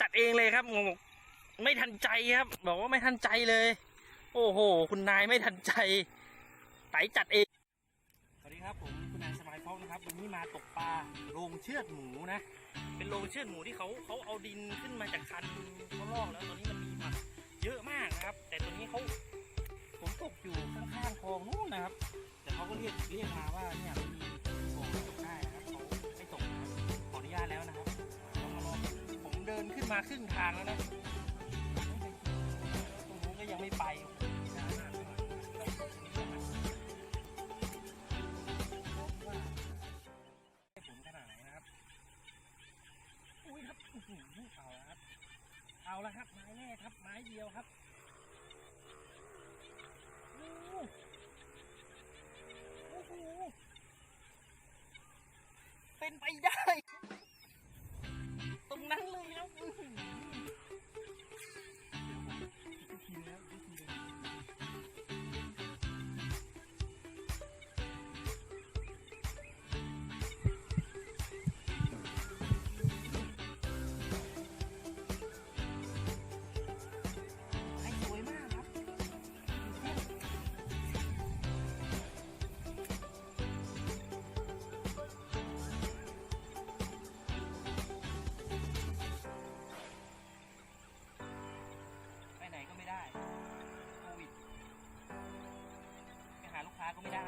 จัดเองเลยครับงงไม่ทันใจครับ บอกว่าไม่ทันใจเลย โอ้โห คุณนายไม่ทันใจไตจัดเองสวัสดีครับผมคุณนายสมัยพองนะครับวันนี้มาตกปลาโรงเชือดหมูนะ เป็นโรงเชือดหมูที่เขาเขาเอาดินขึ้นมาจากคันเขาลอกแล้วตอนนี้มัน มเดินมาครึ่งทางแล้วนะตรงนู้นก็ยังไม่ไปนานกเลยเระหนานนะครับอุ้ยครับหือเอาละครับ เอาละครับ ไม้แรกครับ ไม้เดียวครับโอ้โหเป็นไปได้ ค้าก็ไม่ได้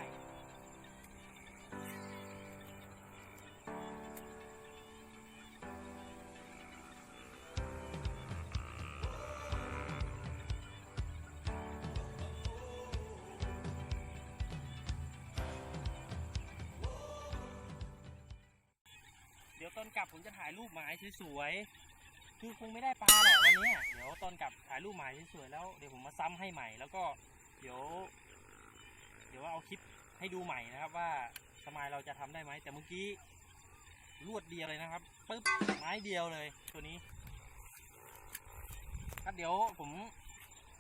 เดี๋ยวตอนกลับผมจะถ่ายรูปหมายสวยๆคือคงไม่ได้ปลาแหละวันนี้เดี๋ยวตอนกลับถ่ายรูปหมายสวยๆแล้วเดี๋ยวผมมาซ้ำให้ใหม่แล้วก็เดี๋ยว เอาคลิปให้ดูใหม่นะครับว่าสมายเราจะทำได้ไหมแต่เมื่อกี้รวดเดียวเลยนะครับปึ๊บไม้เดียวเลยตัวนี้ครับเดี๋ยวผม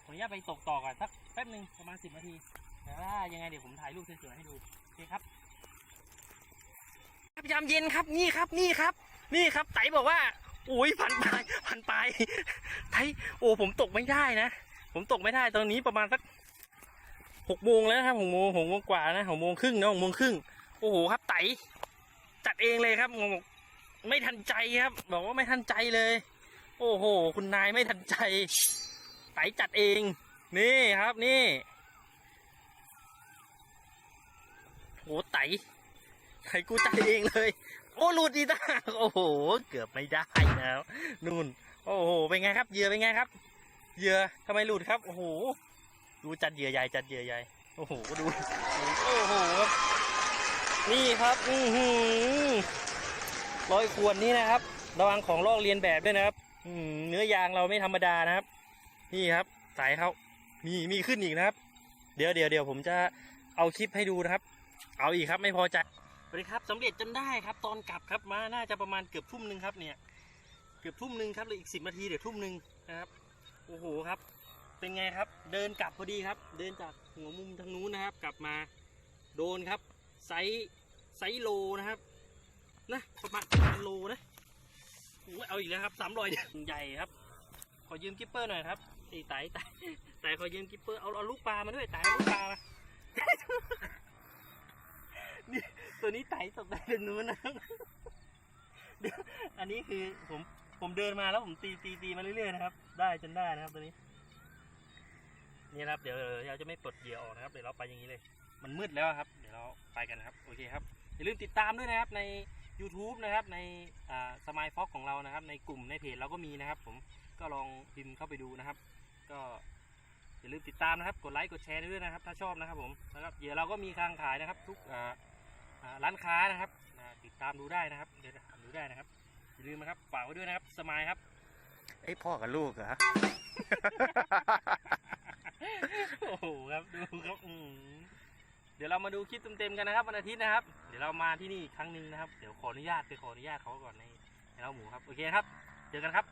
ขออนุญาตไปตกต่อก่อนสักแป๊บหนึ่งประมาณสิบนาทีแต่ถ้ายังไงเดี๋ยวผมถ่ายรูปสวยๆให้ดูโอเคครับครับยามเย็นครับนี่ครับนี่ครับ นี่ครับไตบอกว่าโอ้ยพันปลายพันปลายไตโอ้ผมตกไม่ได้นะ ผมตกไม่ได้ตอนนี้ประมาณสัก หกโมงแล้วครับหกโมงหกโมงกว่านะหกโมงครึ่งนะหกโมงครึ่งโอ้โหครับไตจัดเองเลยครับงงไม่ทันใจครับ บอกว่าไม่ทันใจเลย โอ้โห คุณนายไม่ทันใจไตจัดเอง นี่ครับนี่โหไตไตกูจัดเองเลย โอ้หลุดอีกต่างโอ้โห เกือบไม่ได้แล้วนู่น โอ้โหเป็นไงครับเหยื่อเป็นไงครับเหยื่อทำไมหลุดครับ โอ้โห ดูจัดเหยื่อใหญ่จัดเหยื่อใหญ่โอ้โหดูโอ้โหครับนี่ครับอือหือร้อยขวดนี่นะครับ ระวังของลอกเลียนแบบด้วยนะครับ อืมเนื้อยางเราไม่ธรรมดานะครับ นี่ครับสายเขามีมีขึ้นอีกนะครับ เดี๋ยวเดี๋ยวเดี๋ยวผมจะเอาคลิปให้ดูนะครับ เอาอีกครับไม่พอใจสวัสดีครับสำเร็จจนได้ครับ ตอนกลับครับมาน่าจะประมาณเกือบทุ่มหนึ่งครับเนี่ย เกือบทุ่มหนึ่งครับเหลยอีกสิบนาทีเดี๋ยวทุ่มหนึ่งนะครับโอ้โหครับ เป็นไงครับ เดินกลับพอดีครับ เดินจากหัวมุมทางนู้นนะครับ กลับมาโดนครับไซส์ไซส์โลนะครับนะประมาณประมาณโลนะโอ้เอาอีกแล้วครับสามรอยใหญ่ครับ ขอยืมกิปเปอร์หน่อยครับไอ้ไต่ไต่ไต่ขอยืมกิปเปอร์เอาเอาลูกปลามาด้วยไต่ลูกปลามานี่ตัวนี้ไต่ตกได้ถึงนู้นนะครับอันนี้คือผมผมเดินมาแล้วผมตีตีตีมาเรื่อยๆนะครับ ได้จนได้นะครับตัวนี้ นี่นะครับเดี๋ยวเราจะไม่ปลดเหยื่อออกนะครับเดี๋ยวเราไปอย่างนี้เลย มันมืดแล้วครับ เดี๋ยวเราไปกันนะครับโอเคครับอย่าลืมติดตามด้วยนะครับใน YouTube นะครับในสมายฟ็อกของเรานะครับ ในกลุ่มในเพจเราก็มีนะครับ ผมก็ลองพิมพ์เข้าไปดูนะครับ ก็อย่าลืมติดตามนะครับกดไลค์กดแชร์ด้วยนะครับ ถ้าชอบนะครับผมนะครับเหยื่อเราก็มีคางขายนะครับ ทุกร้านค้านะครับติดตามดูได้นะครับเดี๋ยวดูได้นะครับอย่าลืมนะครับฝากไว้ด้วยนะครับสมายครับไอพ่อกับลูกเหรอ โอ้โหครับดูครับอืมเดี๋ยวเรามาดูคลิปเต็มๆกันนะครับวันอาทิตย์นะครับ เดี๋ยวเรามาที่นี่อีกครั้งหนึ่งนะครับ เดี๋ยวขออนุญาตไปขออนุญาตเขาก่อนในในเล้าหมูครับ โอเคครับ เจอกันครับ